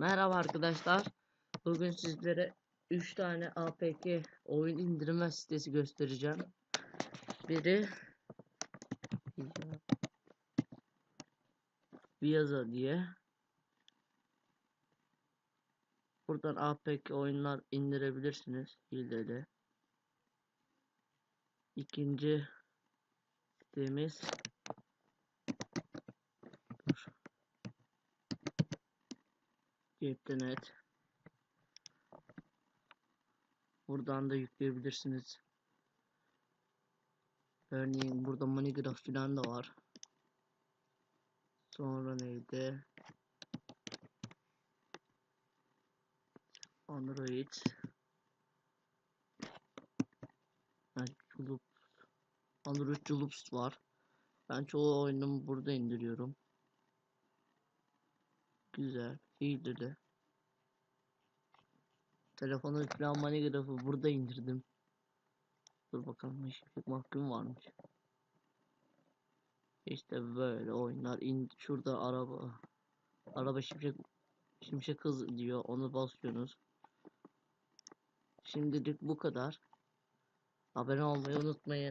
Merhaba arkadaşlar. Bugün sizlere 3 tane APK oyun indirme sitesi göstereceğim. Biri Viaza diye. Buradan APK oyunlar indirebilirsiniz hileli. İkinci sitemiz Cepten et. Buradan da yükleyebilirsiniz. Örneğin burada MoneyGraph falan da var. Sonra neydi? Android. Julep. Android Julups var. Ben çoğu oyunumu burada indiriyorum. Güzel. İyidir de. Telefonu falan MoneyGraph'ı burada indirdim. Dur bakalım eşitlik mahkum varmış. İşte böyle oyunlar. İn şurada araba. Araba şimşek şimşek hız diyor. Onu basıyorsunuz. Şimdilik bu kadar. Abone olmayı unutmayın.